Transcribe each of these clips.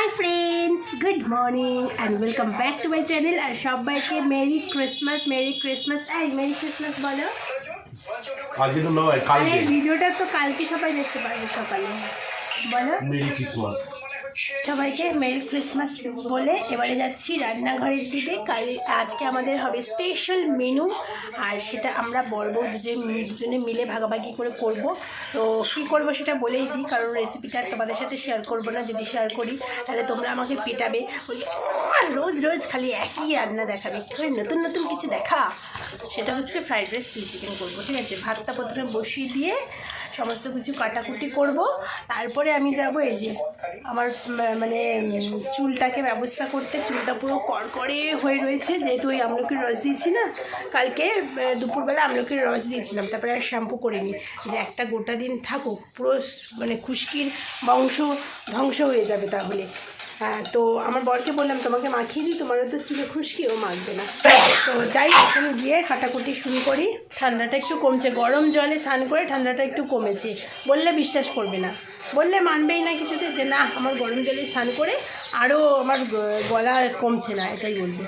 Hi friends good morning and welcome back to my channel আর সবাইকে merry Christmas merry Christmas এই merry Christmas বলো। আজকে তো নয় কালকে। ভিডিওটা তো কালকে সবাই দেখতে পারবে সকালে। বলো। মেরি ক্রিসমাস সবাইকে মেরি ক্রিসমাস বলে এবারে যাচ্ছি রান্নাঘরের দিকে। কাল আজকে আমাদের হবে স্পেশাল মেনু আর সেটা আমরা বলব দুজন দুজনে মিলে ভাগাভাগি করে করব। তো কী করব সেটা বলেই দিই কারণ রেসিপিটা তোমাদের সাথে শেয়ার করব না যদি শেয়ার করি তাহলে তোমরা আমাকে পেটাবে। বলি "আহ, রোজ রোজ খালি একই রান্না দেখাবে। নতুন নতুন কিছু দেখা। সেটা হচ্ছে ফ্রাইড রাইস চিলি চিকেন করব ঠিক আছে? ভাতটা প্রথমে বসিয়ে দিয়ে সমস্ত কিছু কাটাকুটি করব। তারপরে আমি যাব এই যে আমার মানে চুলটাকে ব্যবস্থা করতে, চুলটা পুরো কড়কড়ে হয়ে রয়েছে। যেহেতু ওই আমলকির রস দিয়েছি না কালকে দুপুরবেলা আমলকির রস দিয়েছিলাম। তারপরে আর শ্যাম্পু করিনি। যে একটা গোটা দিন থাকুক, পুরো মানে খুশকির বংশ ধ্বংস হয়ে যাবে তাহলে। তো আমার বরকে বললাম, তোমাকে মাখিয়ে দিই, তোমারও তো চুলে খুশকি, ও মাখবে না। তো যাই, এখন গিয়ে খাটাকুটি শুরু করি। ঠান্ডাটা একটু কমছে, গরম জলে স্নান করে ঠান্ডাটা একটু কমেছে। বললে বিশ্বাস করবে না। বললে মানবেই না কিছুতে যে, না, আমার গরম জলে স্নান করে আরও আমার গলা কমছে না, এটাই বলবে।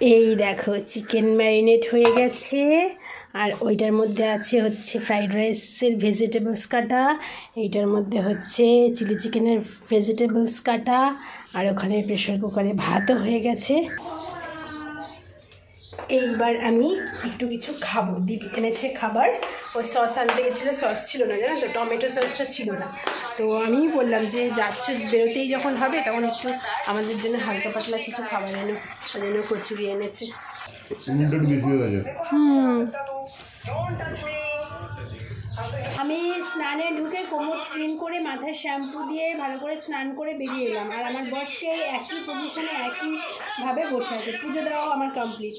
এই দেখো চিকেন ম্যারিনেট হয়ে গেছে। আর ওইটার মধ্যে আছে হচ্ছে ফ্রাইড রাইসের ভেজিটেবলস কাটা, এইটার মধ্যে হচ্ছে চিলি চিকেনের ভেজিটেবলস কাটা, আর ওখানে প্রেশার কুকারে ভাতও হয়ে গেছে। এইবার আমি একটু কিছু খাব। দিদি এনেছে খাবার। ওই সস আনতে গেছিল সস ছিল না, জানো তো? টমেটো সসটা ছিল না। তো আমি বললাম যে যাচ্ছ বেরোতেই যখন হবে তখন একটু আমাদের জন্য হালকা পাতলা কিছু খাবার এনো ওই জন্য কচুরি এনেছে। হুম। আমি স্নানে ঢুকে কোমর ক্লিন করে মাথায় শ্যাম্পু দিয়ে ভালো করে স্নান করে বেরিয়ে এলাম। আর আমার বর সেই একই পজিশনে একইভাবে বসে আছে। পুজো দেওয়াও আমার কমপ্লিট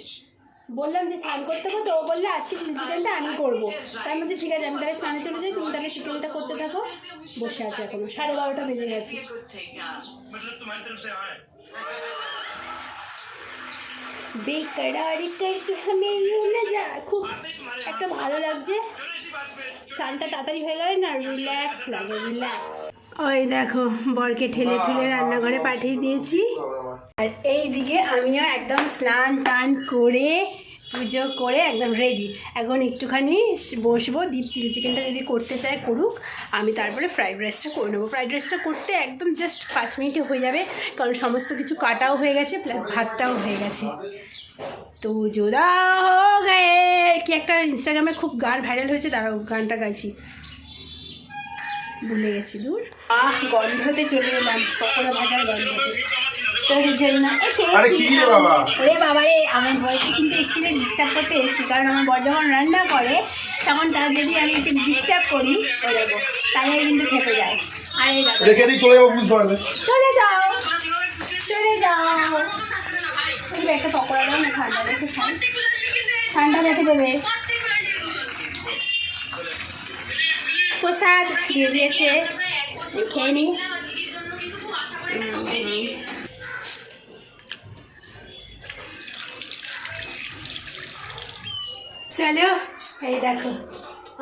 বললাম যে স্নান করতে করতে ও বললে আজকে চিলি চিকেনটা আমি করব। তাই বলছি, ঠিক আছে, আমি তাহলে স্নানে চলে যাই, তুমি তাহলে চিকেনটা করতে থাকো। বসে আছে এখনও, সাড়ে বারোটা বেজে গেছে। খুব একটা ভালো লাগছে। স্নানটা তাড়াতাড়ি হয়ে গেলে না রিল্যাক্স লাগে রিল্যাক্স ওই দেখো, বরকে ঠেলে ঠুলে রান্নাঘরে পাঠিয়ে দিয়েছি। আর এই দিকে আমিও একদম স্নান টান করে, পুজো করে একদম রেডি এখন একটুখানি বসবো ডিপ চিলি চিকেনটা যদি করতে চায় করুক, আমি তারপরে ফ্রাইড রাইসটা করে নেব। ফ্রাইড রাইসটা করতে একদম জাস্ট পাঁচ মিনিটে হয়ে যাবে, কারণ সমস্ত কিছু কাটাও হয়ে গেছে প্লাস ভাতটাও হয়ে গেছে। তো জোদা হো গে কি একটা ইনস্টাগ্রামে খুব গান ভাইরাল হয়েছে, দাঁড়াও, গানটা গাইছি। ভুলে গেছি দূর। আহ গন্ধতে চলে এলাম পকোড়া ভাজার গন্ধতে। তোর জন্য আরে কি রে বাবা? ওরে বাবা রে আমার কিন্তু ডিস্টার্ব করতে এসেছি কারণ আমার বর যখন রান্না করে তখন তার যদি আমি একটু ডিস্টার্ব করি তাহলে কিন্তু খেতে যায়। আর রেখে চলে যাব বুঝতে পারবে চলে যাও। চলে যাও। তুমি একটা পকোড়া দাও না ঠান্ডা দেখে ঠান্ডা দেখে দেবে। প্রসাদ দিয়ে দিয়েছে। খেয়ে নি চলো, এই দেখো,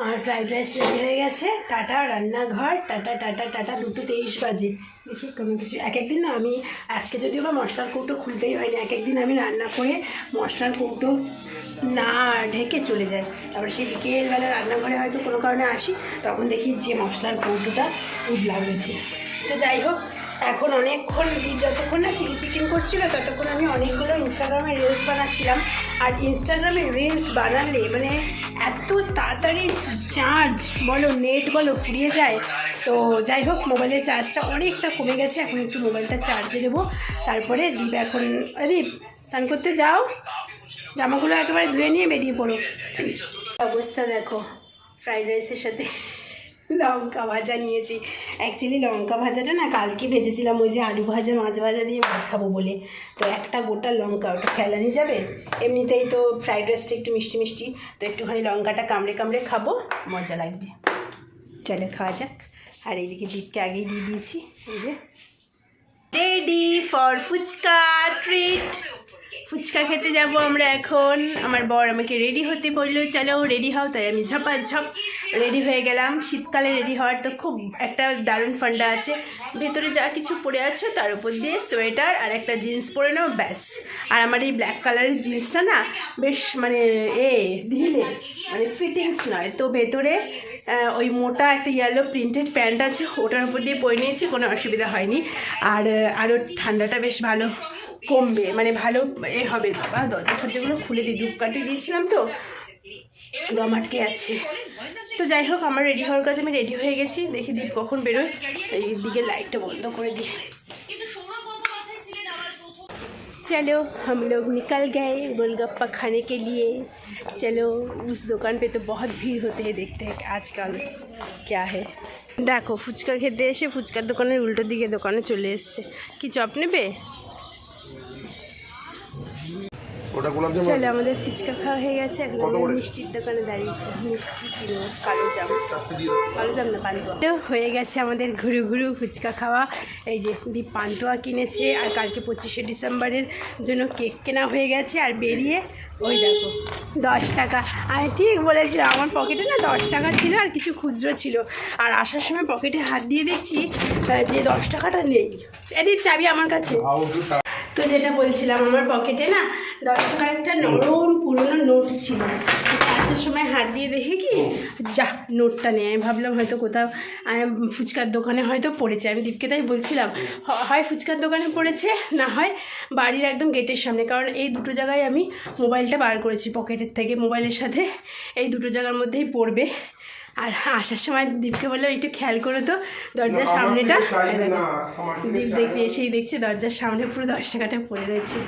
আমার ফ্রাইড রাইস রেডি হয়ে গেছে। টাটা রান্নাঘর, টাটা টাটা টাটা, দুটো তেইশ বাজে। কোনো কিছু? এক একদিন না আমি আজকে যদিও বা মশলার কৌটো খুলতেই হয়নি এক একদিন আমি রান্না করে মশলার কৌটো না ঢেকে চলে যায় তারপরে সেই বিকেলবেলা রান্নাঘরে হয়তো কোনো কারণে আসি, তখন দেখি যে মশলার কৌটোটা উদলা রয়েছে তো যাই হোক এখন অনেকক্ষণ যতক্ষণ না চিলি চিকেন করছিল, ততক্ষণ আমি অনেকগুলো ইনস্টাগ্রামে রিলস বানাচ্ছিলাম। আর ইনস্টাগ্রামে রিলস বানালে মানে এত তাড়াতাড়ি চার্জ বলো নেট বলো ফুরিয়ে যায়। তো যাই হোক মোবাইলের চার্জটা অনেকটা কমে গেছে, এখন একটু মোবাইলটা চার্জে দেবো। তারপরে দীপ এখন দীপ, স্নান করতে যাও। জামাগুলো একেবারে ধুয়ে নিয়ে বেরিয়ে পড়ো। অবস্থা দেখো ফ্রাইড রাইসের সাথে। লঙ্কা ভাজা নিয়েছি। অ্যাকচুয়ালি লঙ্কা ভাজাটা না কালকে ভেজেছিলাম, ওই যে আলু ভাজা, মাছ ভাজা দিয়ে ভাত খাব বলে। তো একটা গোটা লঙ্কা, ওটা ফেলানি যাবে? এমনিতেই তো ফ্রাইড রাইসটা একটু মিষ্টি মিষ্টি, তো একটুখানি লঙ্কাটা কামড়ে কামড়ে খাব, মজা লাগবে। চলো খাওয়া যাক। আর এইদিকে দীপকে আগেই দিয়ে দিয়েছি, এই যে। Ready for fuchka treat fuchka খেতে যাব আমরা এখন। আমার বর আমাকে রেডি হতে বলল, চলো রেডি হও। তাই আমি ঝপাঝপ রেডি হয়ে গেলাম। শীতকালে রেডি হওয়ার তো খুব একটা দারুণ ফান্ডা আছে। ভেতরে যা কিছু পরে আছো, তার উপর দিয়ে সোয়েটার আর একটা জিন্স পরে নাও, ব্যাস। আর আমার এই ব্ল্যাক কালারের জিন্সটা না বেশ মানে এ, ঢিলে মানে ফিটিংস নয়। তো ভেতরে ওই মোটা একটা ইয়েলো প্রিন্টেড প্যান্ট আছে, ওটার উপর দিয়ে পরে নিয়েছি, কোনো অসুবিধা হয়নি। আর আরও ঠান্ডাটা বেশ ভালো। কমবে মানে ভালো এ হবে বাবা দরজা ফরজাগুলো খুলে দিই ধূপ কাটিয়ে দিয়েছিলাম তো দম আটকে আছে তো যাই হোক আমার রেডি হওয়ার কাছে আমি রেডি হয়ে গেছি দেখি দীপ কখন বেরোয় এই দিকে লাইটটা বন্ধ করে দিই चलो हम लोग निकल गए गोलगप्पा खाने के लिए चलो उस दुकान पे तो बहुत भीड़ होते हैं देखते हैं कि आजकल क्या है দেখো ফুচকা খেতে এসে ফুচকার দোকানের উল্টো দিকে দোকানে চলে এসছে কি চপ নেবে ওটা গোলাপ জামুন? চলো আমাদের ফুচকা খাওয়া হয়ে গেছে। এখন আমরা মিষ্টির দোকানে দাঁড়িয়েছি। মিষ্টি কিনবো কালো জাম। কালো জাম না পান্তুয়া তো হয়ে গেছে আমাদের ঘুরু ঘুরু ফুচকা খাওয়া। এই যে দীপ পান্তুয়া কিনেছে আর কালকে পঁচিশে ডিসেম্বরের জন্য কেক কেনা হয়ে গেছে আর বেরিয়ে ওই দেখো দশ টাকা। আমি ঠিক বলেছিলাম আমার পকেটে না দশ টাকা ছিল আর কিছু খুচরো ছিল। আর আসার সময় পকেটে হাত দিয়ে দেখছি যে দশ টাকাটা নেই। এদিক চাবি আমার কাছে। তো যেটা বলছিলাম আমার পকেটে না দশ টাকার একটা নরম পুরনো নোট ছিল। আসার সময় হাত দিয়ে দেখে কি যা নোটটা নেই। আমি ভাবলাম হয়তো কোথাও ফুচকার দোকানে হয়তো পড়েছে। আমি দীপকে তাই বলছিলাম হয় ফুচকার দোকানে পড়েছে না হয় বাড়ির একদম গেটের সামনে। কারণ এই দুটো জায়গায় আমি মোবাইলটা বার করেছি পকেটের থেকে। মোবাইলের সাথে এই দুটো জায়গার মধ্যেই পড়বে। আর আসার সময় দীপকে বলল একটু খেয়াল করো তো দরজার সামনেটা। দীপ দেখতে এসেই দেখছি দরজার সামনে পুরো দশ টাকাটা পড়ে রয়েছে।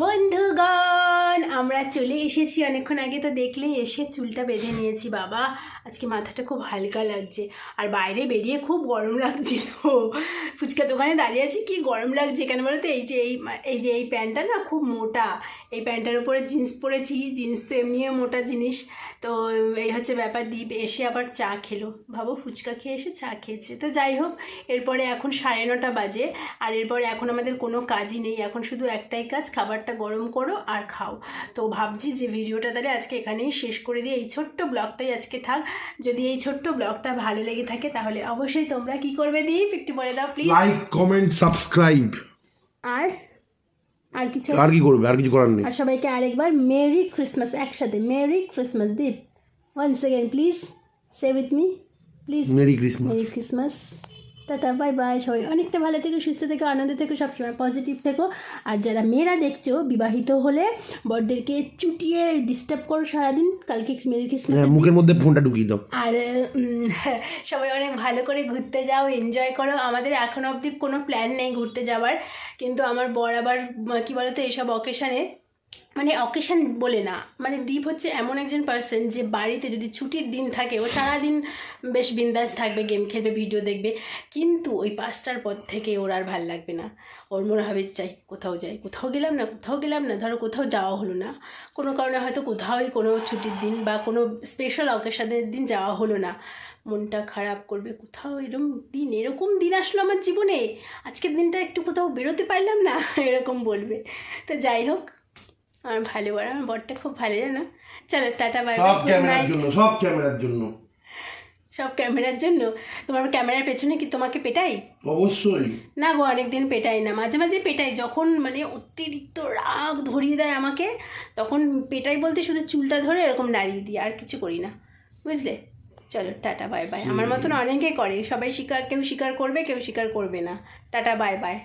বন্ধুগণ আমরা চলে এসেছি। অনেকক্ষণ আগে তো দেখলেই এসে চুলটা বেঁধে নিয়েছি বাবা। আজকে মাথাটা খুব হালকা লাগছে। আর বাইরে বেরিয়ে খুব গরম লাগছিল। ফুচকা দোকানে দাঁড়িয়ে আছি কি গরম লাগছে কেন বলো তো? এই যে এই এই যে এই প্যান্টটা না খুব মোটা। এই প্যান্টটার উপরে জিন্স পরেছি, জিন্স তো এমনিও মোটা জিনিস। তো এই হচ্ছে ব্যাপার দ্বীপ এসে আবার চা খেলো। ভাবো, ফুচকা খেয়ে এসে চা খেয়েছে। তো যাই হোক, এরপরে এখন সাড়ে নটা বাজে, আর এরপরে এখন আমাদের কোনো কাজই নেই। এখন শুধু একটাই কাজ, খাবারটা গরম করো আর খাও। তো ভাবছি যে ভিডিওটা তাহলে আজকে এখানেই শেষ করে দিয়ে এই ছোট্ট ব্লগটাই আজকে থাক। যদি এই ছোট্ট ব্লগটা ভালো লেগে থাকে, তাহলে অবশ্যই তোমরা কি করবে দীপ? একটু বলে দাও প্লিজ লাইক কমেন্ট সাবস্ক্রাইব আর কিছু আর কি করবে? আর কিছু করার নেই। আর সবাইকে আরেকবার মেরি ক্রিসমাস একসাথে merry Christmas Deep one second please say with me please merry Christmas. Merry Christmas. Tata bye bye. সবাই অনেকটা ভালো থেকো সুস্থ থেকো আনন্দ থেকো সবসময় পজিটিভ থেকো। আর যারা মেয়েরা দেখছ বিবাহিত হলে বড়দেরকে চুটিয়ে ডিস্টার্ব করো সারাদিন। কালকে মেরি ক্রিসমাস হ্যাঁ মুখের মধ্যে ফোনটা ঢুকিয়ে দাও। আর সবাই অনেক ভালো করে ঘুরতে যাও এনজয় করো। আমাদের এখন অবধি কোনো প্ল্যান নেই ঘুরতে যাওয়ার। কিন্তু আমার বর আবার কী বলতো এইসব অকেশানে মানে অকেশন বলে না। মানে দ্বীপ হচ্ছে এমন একজন পার্সন যে বাড়িতে যদি ছুটির দিন থাকে, ও সারাদিন বেশ বিন্দাস থাকবে গেম খেলবে ভিডিও দেখবে, কিন্তু ওই পাঁচটার পর থেকে ওর আর ভালো লাগবে না। ওর মনে হবে চাই কোথাও যাই, কোথাও গেলাম না, কোথাও গেলাম না, ধরো কোথাও যাওয়া হলো না। কোনো কারণে হয়তো কোথাওই কোনো ছুটির দিন বা কোনো স্পেশাল অকেশনের দিন যাওয়া হলো না। মনটা খারাপ করবে, কোথাও এরকম দিন এরকম দিন আসলো আমার জীবনে, আজকের দিনটা একটু কোথাও বেরোতে পারলাম না। এরকম বলবে। তো যাই হোক আমার ভালো বড় আমার বরটা খুব ভালো জানো? চলো টাটা বাই সব ক্যামেরার জন্য সব ক্যামেরার জন্য। সব ক্যামেরার জন্য? তোমার ক্যামেরার পেছনে কি তোমাকে পেটাই? অবশ্যই। না গো অনেকদিন পেটাই না মাঝে মাঝে পেটাই। যখন মানে অতিরিক্ত রাগ ধরিয়ে দেয় আমাকে তখন পেটাই বলতে শুধু চুলটা ধরে এরকম নাড়িয়ে দিই আর কিছু করি না। বুঝলে? চলো টাটা বাই বাই আমার মতন অনেকে করে সবাই স্বীকার কেউ স্বীকার করবে কেউ স্বীকার করবে না। Tata bye by